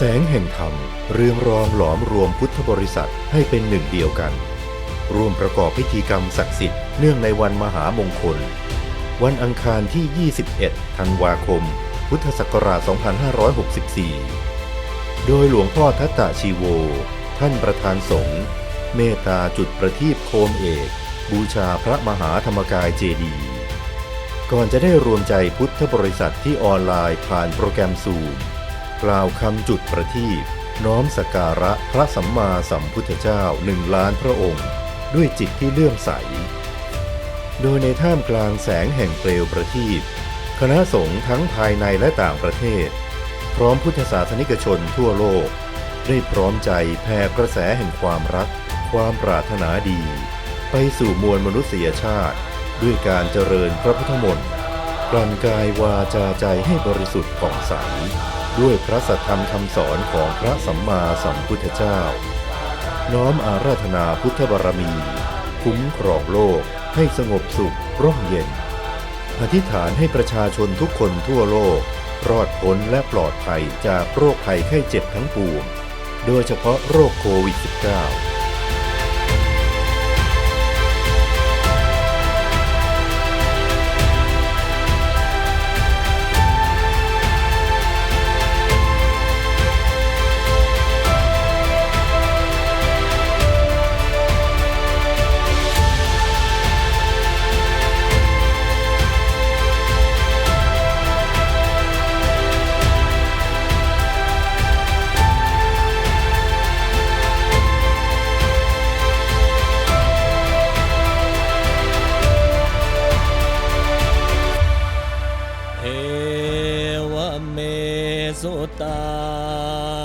แสงแห่งธรรม เรืองรองหลอมรวมพุทธบริษัทให้เป็นหนึ่งเดียวกัน ร่วมประกอบพิธีกรรมศักดิ์สิทธิ์เนื่องในวันมหามงคล วันอังคารที่ 21 ธันวาคม พุทธศักราช 2564 โดยหลวงพ่อทัตตะชีโว ท่านประธานสงฆ์เมตตาจุดประทีปโคมเอก บูชาพระมหาธรรมกายเจดีก่อนจะได้รวมใจพุทธบริษัทที่ออนไลน์ผ่านโปรแกรมซูม กล่าวคำจุดประทีปน้อมสการะพระสัมมาสัมพุทธเจ้าหนึ่งล้านพระองค์ ด้วยจิตที่เลื่อมใส โดยในท่ามกลางแสงแห่งเปลวประทีปคณะสงฆ์ทั้งภายในและต่างประเทศ พร้อมพุทธศาสนิกชนทั่วโลก ได้พร้อมใจแผ่กระแสแห่งความรัก ความปรารถนาดี ไปสู่มวลมนุษยชาติ ด้วยการเจริญพระพุทธมนต์กลั่นกายวาจาใจให้บริสุทธิ์ผ่องใส ด้วยพระสัทธรรมคำสอนของพระสัมมาสัมพุทธเจ้า น้อมอาราธนาพุทธบารมี คุ้มครองโลกให้สงบสุขร่มเย็น อธิษฐานให้ประชาชนทุกคนทั่วโลก รอดพ้นและปลอดภัยจากโรคภัยไข้เจ็บทั้งปวง โดยเฉพาะโรคโควิด -19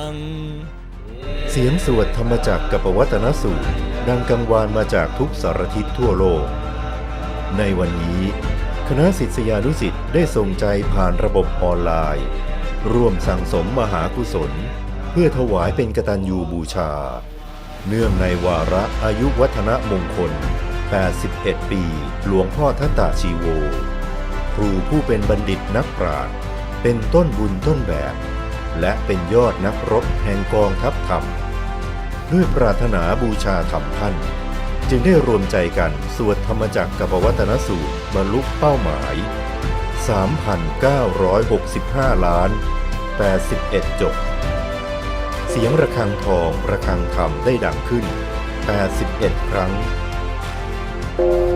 ง เสียงสวดธรรมจักรกับปวัตนสูตรดังกังวานมาจากทุกสารทิศทั่วโลก ในวันนี้ คณะศิษยานุสิษย์ได้ส่งใจผ่านระบบออนไลน์ ร่วมสั่งสมมหากุศล เพื่อถวายเป็นกตัญญูบูชา เนื่องในวาระอายุวัฒนมงคล 81 ปี หลวงพ่อทัตตาชีโว ครูผู้เป็นบัณฑิตนักปราชญ์เป็นต้นบุญต้นแบบ และเป็นยอดนักรบแห่งกองทัพธรรมด้วยปรารถนาบูชาธรรมท่าน จึงได้รวมใจกันสวดธรรมจักรกับวัตนสูตรบรรลุเป้าหมาย 3,965 ล้าน 81 จบ เสียงระฆังทองระฆังธรรมได้ดังขึ้น 81 ครั้งส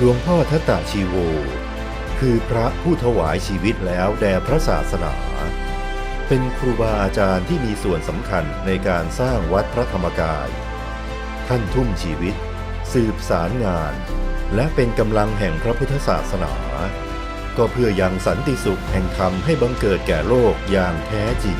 หลวงพ่อทัตตาชีโว คือพระผู้ถวายชีวิตแล้วแด่พระศาสนา เป็นครูบาอาจารย์ที่มีส่วนสำคัญในการสร้างวัดพระธรรมกาย ท่านทุ่มชีวิต สืบสารงาน และเป็นกำลังแห่งพระพุทธศาสนา ก็เพื่อยังสันติสุขแห่งธรรมให้บังเกิดแก่โลกอย่างแท้จริง